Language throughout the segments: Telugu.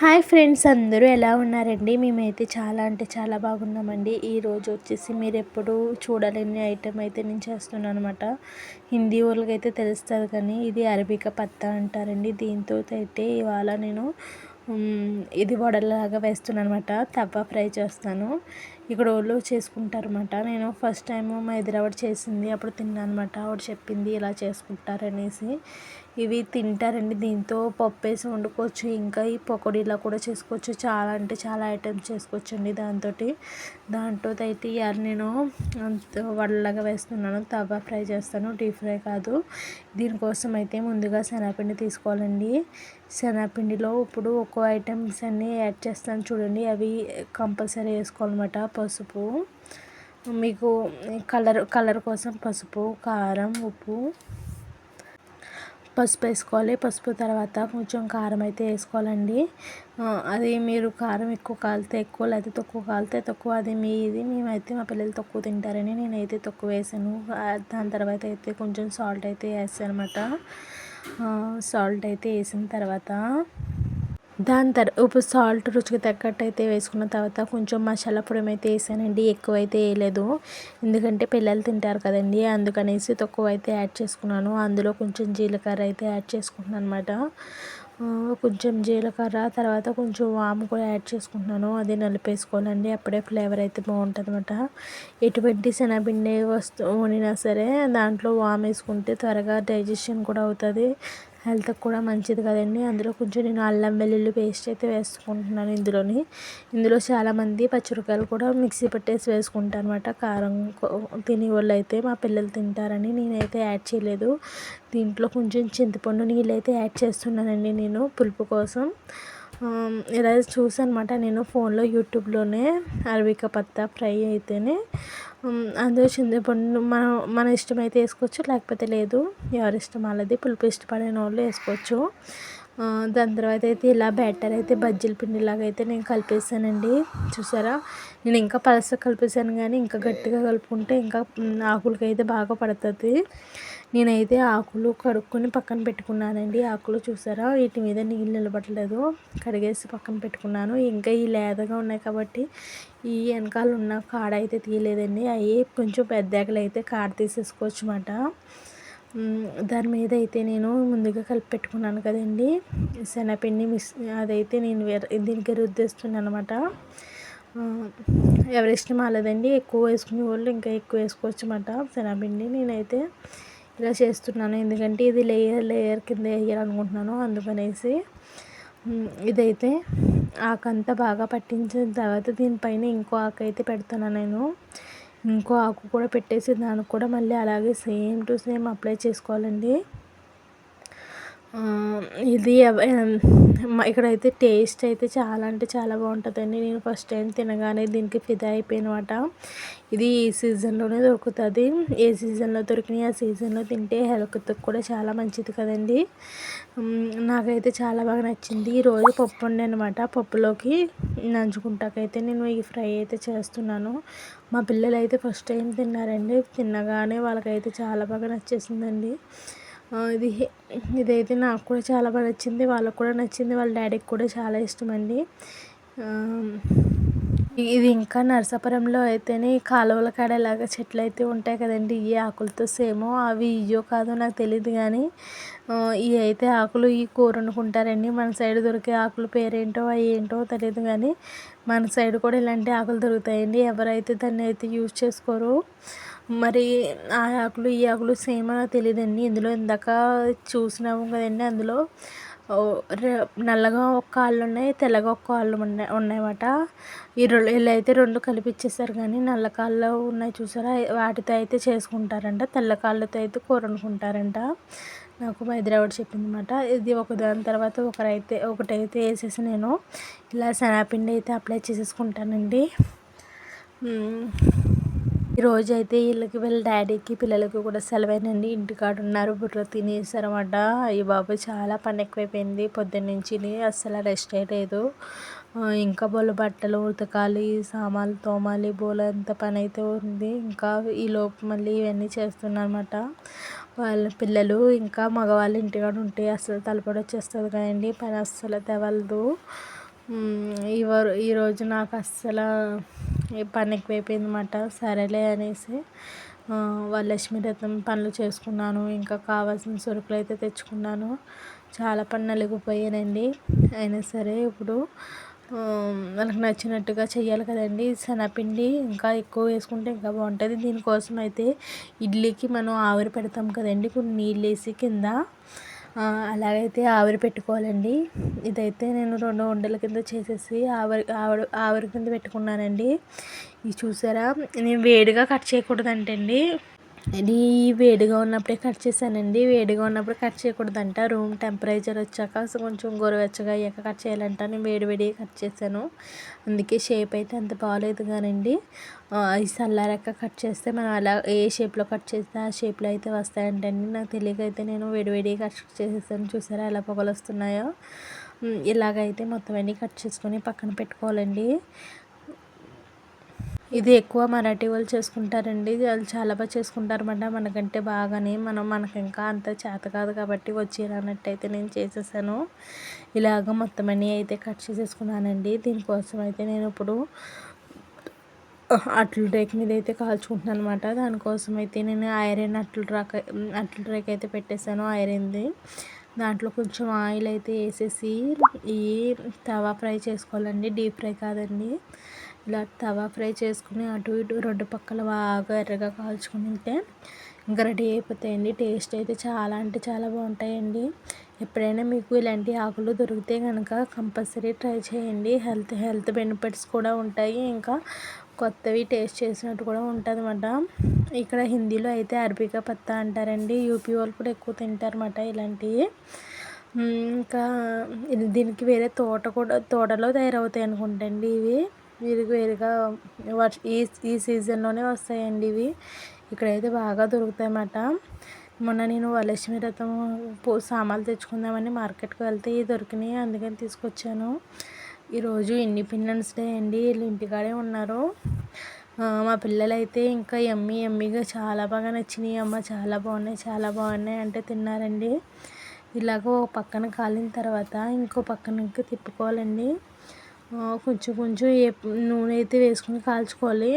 హాయ్ ఫ్రెండ్స్ అందరూ ఎలా ఉన్నారండి? మేమైతే చాలా అంటే చాలా బాగున్నామండి. ఈరోజు వచ్చేసి మీరు ఎప్పుడు చూడలేని ఐటెం అయితే నేను చేస్తున్నాను అనమాట హిందీ వాళ్ళకైతే తెలుస్తుంది కానీ ఇది అరబిక పత్తా అంటారండి. దీంతో అయితే ఇవాళ నేను ఇది వడలాగా వేస్తున్నాను అనమాట తవ్వ ఫ్రై చేస్తాను. ఇక్కడ వాళ్ళు చేసుకుంటారు అనమాట నేను ఫస్ట్ టైం మా హైదరాబాద్ చేసింది అప్పుడు తిన్నాను అనమాట ఆవిడ చెప్పింది ఇలా చేసుకుంటారనేసి. ఇవి తింటారండి. దీంతో పప్పు వేసి వండుకోవచ్చు. ఇంకా ఈ పకోడీలా కూడా చేసుకోవచ్చు. చాలా అంటే చాలా ఐటమ్స్ చేసుకోవచ్చు అండి దాంతో దాంట్లో అయితే ఇవాళ నేను వడలాగా వేస్తున్నాను. తవా ఫ్రై చేస్తాను. డీప్ ఫ్రై కాదు. దీనికోసం అయితే ముందుగా శనగపిండి తీసుకోవాలండి. శనగపిండిలో ఇప్పుడు ఒక్కో ఐటమ్స్ అన్నీ యాడ్ చేస్తాను చూడండి. అవి కంపల్సరీ వేసుకోవాలన్నమాట. పసుపు మీకు కలర్ కలర్ కోసం పసుపు కారం ఉప్పు. పసుపు వేసుకోవాలి. పసుపు తర్వాత కొంచెం కారం అయితే వేసుకోవాలండి. అది మీరు కారం ఎక్కువ కాలితే ఎక్కువ లేకపోతే తక్కువ కాలితే తక్కువ అది మీ ఇది మేమైతే మా పిల్లలు తక్కువ తింటారని నేనైతే తక్కువ వేసాను. దాని తర్వాత అయితే కొంచెం సాల్ట్ అయితే వేసాను అనమాట సాల్ట్ అయితే వేసిన తర్వాత దాని తర్వాత ఇప్పుడు సాల్ట్ రుచికి తగ్గట్టు అయితే వేసుకున్న తర్వాత కొంచెం మసాలా పొడి అయితే వేసానండి. ఎక్కువ అయితే వేయలేదు. ఎందుకంటే పిల్లలు తింటారు కదండి. అందుకనేసి తక్కువ అయితే యాడ్ చేసుకున్నాను. అందులో కొంచెం జీలకర్ర అయితే యాడ్ చేసుకుంటున్నాను అనమాట కొంచెం జీలకర్ర తర్వాత కొంచెం వాము కూడా యాడ్ చేసుకుంటున్నాను. అది నలిపేసుకోవాలండి. అప్పుడే ఫ్లేవర్ అయితే బాగుంటుంది అనమాట ఎటువంటి శనగపిండి వస్తువు వండినా సరే దాంట్లో వామ్ వేసుకుంటే త్వరగా డైజెషన్ కూడా అవుతుంది. హెల్త్కి కూడా మంచిది కదండి. అందులో కొంచెం నేను అల్లం వెల్లుల్లి పేస్ట్ అయితే వేసుకుంటున్నాను ఇందులోని. ఇందులో చాలామంది పచ్చిమిరపకాయలు కూడా మిక్సీ పట్టేసి వేసుకుంటారు అనమాట కారం తినే వాళ్ళు అయితే మా పిల్లలు తింటారని నేనైతే యాడ్ చేయలేదు. దీంట్లో కొంచెం చింతపండు నీళ్ళు అయితే యాడ్ చేస్తున్నానండి నేను పులుపు కోసం. ఇలా చూసానమాట నేను ఫోన్లో యూట్యూబ్లోనే అరవిక పత్తా ఫ్రై అయితేనే. అందులో చింతపండు మనం మన ఇష్టమైతే వేసుకోవచ్చు లేకపోతే లేదు. ఎవరి ఇష్టం వాళ్ళది. పులుపు ఇష్టపడిన వాళ్ళు వేసుకోవచ్చు. దాని తర్వాత అయితే ఇలా బ్యాటర్ అయితే బజ్జీల పిండిలాగా అయితే నేను కలిపేసానండి. చూసారా? నేను ఇంకా పలస కలిపేసాను కానీ ఇంకా గట్టిగా కలుపుకుంటే ఇంకా ఆకులకి అయితే బాగా పడుతుంది. నేనైతే ఆకులు కడుక్కొని పక్కన పెట్టుకున్నానండి. ఆకులు చూసారా? వీటి మీద నీళ్ళు నిలబడలేదు. కడిగేసి పక్కన పెట్టుకున్నాను. ఇంకా ఈ లేదగా ఉన్నాయి కాబట్టి ఈ వెనకాల ఉన్న కాడ అయితే తీయలేదండి. అవి కొంచెం పెద్దాకలు అయితే కాడ తీసేసుకోవచ్చు అన్నమాట దాని మీద అయితే నేను ముందుగా కలిపి పెట్టుకున్నాను కదండి. శనగపిండి మిస్ అదైతే నేను దీనికి రుద్దేస్తున్నాను అనమాట ఎవరి ఇష్టం వాళ్ళదండి. ఎక్కువ వేసుకునే వాళ్ళు ఇంకా ఎక్కువ వేసుకోవచ్చు అన్నమాట శనగపిండి. నేనైతే ఇలా చేస్తున్నాను. ఎందుకంటే ఇది లేయర్ లేయర్ కింద వేయాలనుకుంటున్నాను. అందుకనేసి ఇదైతే ఆకంతా బాగా పట్టించిన తర్వాత దీనిపైన ఇంకో ఆకు అయితే పెడతాను నేను. ఇంకో ఆకు కూడా పెట్టేసి దానికి కూడా మళ్ళీ అలాగే సేమ్ టు సేమ్ అప్లై చేసుకోవాలండి. ఇది ఇక్కడైతే టేస్ట్ అయితే చాలా అంటే చాలా బాగుంటుందండి. నేను ఫస్ట్ టైం తినగానే దీనికి ఫిదా అయిపోయినమాట. ఇది ఈ సీజన్లోనే దొరుకుతుంది. ఏ సీజన్లో దొరికినాయి ఆ సీజన్లో తింటే హెల్త్కి కూడా చాలా మంచిది కదండి. నాకైతే చాలా బాగా నచ్చింది. ఈరోజు పప్పు ఉండే అనమాట పప్పులోకి నంచుకుంటాకైతే నేను ఈ ఫ్రై అయితే చేస్తున్నాను. మా పిల్లలు అయితే ఫస్ట్ టైం తిన్నారండి. తిన్నగానే వాళ్ళకైతే చాలా బాగా నచ్చేసిందండి. ఇది ఇదైతే నాకు కూడా చాలా బాగా నచ్చింది. వాళ్ళకు కూడా నచ్చింది. వాళ్ళ డాడీకి కూడా చాలా ఇష్టం అండి ఇది ఇంకా నరసాపురంలో అయితేనే కాలువల కాడలాగా చెట్లు అయితే ఉంటాయి కదండి. ఈ ఆకులతో సేమ్. అవి ఇయ్యో కాదో నాకు తెలియదు కానీ ఇవి అయితే ఆకులు ఈ కూర వండుకుంటారండి. మన సైడ్ దొరికే ఆకులు పేరేంటో అవి ఏంటో తెలియదు కానీ మన సైడ్ కూడా ఇలాంటి ఆకులు దొరుకుతాయండి. ఎవరైతే దాన్ని అయితే యూజ్ చేసుకోరు. మరి ఆ ఆకులు ఈ ఆకులు సేమ్ తెలియదండి ఇందులో ఇందాక చూసినాము కదండి. అందులో నల్లగా ఒక కాళ్ళు ఉన్నాయి తెల్లగా ఒక కాళ్ళు ఉన్నాయి ఉన్నాయన్నమాట. ఈ రెండు వీళ్ళు అయితే రెండు కలిపిచ్చేసారు కానీ నల్ల కాళ్ళు ఉన్నాయి చూసారా? వాటితో అయితే చేసుకుంటారంట. తెల్ల కాళ్ళతో అయితే కూర వండుకుంటారంట. నాకు మా హైదరాబాద్ చెప్పింది అనమాట ఇది ఒక దాని తర్వాత ఒకరైతే ఒకటైతే వేసేసి నేను ఇలా శనగపిండి అయితే అప్లై చేసేసుకుంటానండి. ఈరోజు అయితే వీళ్ళకి వీళ్ళ డాడీకి పిల్లలకి కూడా సెలవేనండి. ఇంటికాడ ఉన్నారు బుర్ర తినేసారన్నమాట. అయ్యి బాబు చాలా పని ఎక్కువైపోయింది. పొద్దున్న నుంచి అస్సలు రెస్ట్ అయ్యలేదు ఇంకా బోల బట్టలు ఉతకాలి సామాన్లు తోమాలి బోల అంత పని అయితే ఉంది. ఇంకా ఈ లోపు మళ్ళీ ఇవన్నీ చేస్తున్నమాట వాళ్ళ పిల్లలు ఇంకా మగవాళ్ళు ఇంటికాడ ఉంటే అసలు తలపడి వచ్చేస్తుంది కదండి. పని అస్సలు తెవలదు. ఈ ఈరోజు నాకు అస్సలు పని ఎక్కువైపోయింది అన్నమాట సరేలే అనేసి వరలక్ష్మి రథం పనులు చేసుకున్నాను. ఇంకా కావాల్సిన సరుకులు అయితే తెచ్చుకున్నాను. చాలా పని నలిగిపోయానండి అయినా సరే ఇప్పుడు మనకు నచ్చినట్టుగా చేయాలి కదండి. శనగపిండి ఇంకా ఎక్కువ వేసుకుంటే ఇంకా బాగుంటుంది. దీనికోసం అయితే ఇడ్లీకి మనం ఆవిరి పెడతాం కదండి. కొన్ని నీళ్ళు వేసి కింద అలాగైతే ఆవిరి పెట్టుకోవాలండి. ఇదైతే నేను రెండు ఉండల కింద చేసేసి ఆవిరి ఆవిరి ఆవిరి కింద పెట్టుకున్నానండి. ఇది చూసారా? నేను వేడిగా కట్ చేయకూడదంటండి. ఇది వేడిగా ఉన్నప్పుడే కట్ చేశానండి. వేడిగా ఉన్నప్పుడు కట్ చేయకూడదంట. రూమ్ టెంపరేచర్ వచ్చాక కొంచెం గోరువెచ్చగా అయ్యాక కట్ చేయాలంట. నేను వేడివేడి కట్ చేశాను. అందుకే షేప్ అయితే అంత బాగాలేదు కానండి. ఈ సల్లారక్క కట్ చేస్తే మనం అలా ఏ షేప్లో కట్ చేస్తే ఆ షేప్లో అయితే వస్తాయంటండి. నాకు తెలియక అయితే నేను వేడివేడి కట్ చేసేసాను. చూసారా ఎలా పొగలు వస్తున్నాయో? ఇలాగైతే మొత్తం అన్నీ కట్ చేసుకొని పక్కన పెట్టుకోవాలండి. ఇది ఎక్కువ మరాఠీ వాళ్ళు చేసుకుంటారండి. వాళ్ళు చాలా బాగా చేసుకుంటారు అన్నమాట మనకంటే బాగానే మనం మనకి ఇంకా అంత చేత కాదు కాబట్టి వచ్చి అయితే నేను చేసేసాను. ఇలాగ మొత్తం అన్నీ అయితే కట్ చేసేసుకున్నానండి. దీనికోసం అయితే నేను ఇప్పుడు అట్ల రేక్ మీద అయితే కాల్చుకుంటున్నాను అనమాట దానికోసం అయితే నేను ఐరన్ అట్ల రాక అట్ల రేక్ అయితే పెట్టేశాను ఐరన్ది. దాంట్లో కొంచెం ఆయిల్ అయితే వేసేసి ఈ తవా ఫ్రై చేసుకోవాలండి. డీప్ ఫ్రై కాదండి. ఇలా తవా ఫ్రై చేసుకుని అటు ఇటు రెండు పక్కల బాగా ఎర్రగా కాల్చుకుని ఉంటే ఇంకా రెడీ అయిపోతాయండి. టేస్ట్ అయితే చాలా అంటే చాలా బాగుంటాయండి. ఎప్పుడైనా మీకు ఇలాంటి ఆకులు దొరికితే కనుక కంపల్సరీ ట్రై చేయండి. హెల్త్ హెల్త్ బెనిఫిట్స్ కూడా ఉంటాయి. ఇంకా కొత్తవి టేస్ట్ చేసినట్టు కూడా ఉంటుంది అన్నమాట ఇక్కడ హిందీలో అయితే అరబికా పత్తా అంటారండి. యూపీ వాళ్ళు కూడా ఎక్కువ తింటారన్నమాట ఇలాంటివి. ఇంకా దీనికి వేరే తోట కూడా తోటలో తయారవుతాయి అనుకుంటండి ఇవి. వేరుగా వేరుగా వర్ష ఈ ఈ సీజన్లోనే వస్తాయండి ఇవి. ఇక్కడైతే బాగా దొరుకుతాయి అన్నమాట మొన్న నేను వరలక్ష్మి వ్రతం సామాన్లు తెచ్చుకుందామని మార్కెట్కి వెళ్తే ఇవి దొరికినాయి అందుకని తీసుకొచ్చాను. ఈరోజు ఇండిపెండెన్స్ డే అండి వీళ్ళు ఇంటికాడే ఉన్నారు. మా పిల్లలైతే ఇంకా ఎమ్మి ఎమ్మిగా చాలా బాగా నచ్చినాయి. అమ్మ చాలా బాగున్నాయి చాలా బాగున్నాయి అంటే తిన్నారండి. ఇలాగ ఒక పక్కన కాలిన తర్వాత ఇంకో పక్కన ఇంకా తిప్పుకోవాలండి. కొంచెం కొంచెం నూనె అయితే వేసుకుని కాల్చుకోవాలి.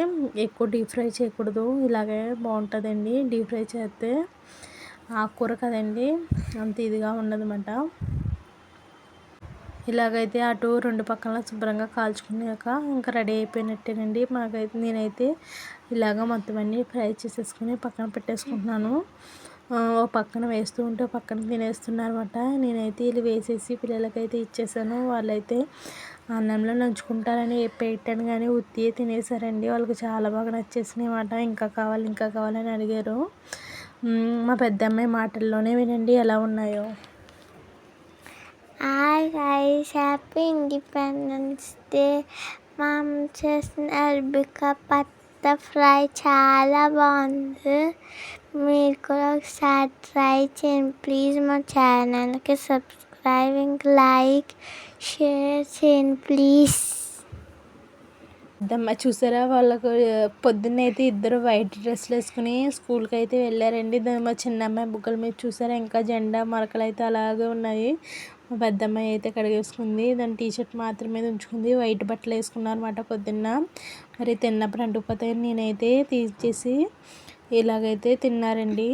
ఎక్కువ డీప్ ఫ్రై చేయకూడదు. ఇలాగే బాగుంటుందండి. డీప్ ఫ్రై చేస్తే ఆకుకూర కదండి అంత ఇదిగా ఉండదన్నమాట. ఇలాగైతే అటు రెండు పక్కల శుభ్రంగా కాల్చుకున్నాక ఇంకా రెడీ అయిపోయినట్టేనండి. మాకైతే నేనైతే ఇలాగ మొత్తం అన్నీ ఫ్రై చేసేసుకుని పక్కన పెట్టేసుకుంటున్నాను. ఓ పక్కన వేస్తూ ఉంటే పక్కన తినేస్తున్నారు అనమాట నేనైతే వీళ్ళు వేసేసి పిల్లలకైతే ఇచ్చేసాను. వాళ్ళైతే అన్నంలో నంచుకుంటారని పెట్టాను కానీ ఉత్తియే తినేసారండి. వాళ్ళకి చాలా బాగా నచ్చేసినాయి అన్నమాట. ఇంకా కావాలి ఇంకా కావాలని అడిగారు. మా పెద్దమ్మాయి మాటల్లోనే వినండి ఎలా ఉన్నాయో. Hi guys happy independence day మా చేసిన అరబికా పత్త ఫ్రై చాలా బాగుంది. మీరు కూడా ఒకసారి ట్రై చేయండి. ప్లీజ్ మా ఛానల్కి subscribing, like share and please. దమ్మ చూసారా? వాళ్ళకు పొద్దున్న అయితే ఇద్దరు వైట్ డ్రెస్లు వేసుకుని స్కూల్కి అయితే వెళ్ళారండి. మా చిన్న అమ్మాయి బుగ్గల మీద చూసారా? ఇంకా జెండా మరకలు అయితే అలాగే ఉన్నాయి. మా పెద్దమ్మాయి అయితే కడిగేసుకుంది. దాని టీషర్ట్ మాత్రమే ఉంచుకుంది. వైట్ బట్టలు వేసుకున్నారన్నమాట పొద్దున్న. మరి తిన్నప్పుడు అంటుకుపోతే నేనైతే తీసేసి ఇలాగైతే తిన్నారండి.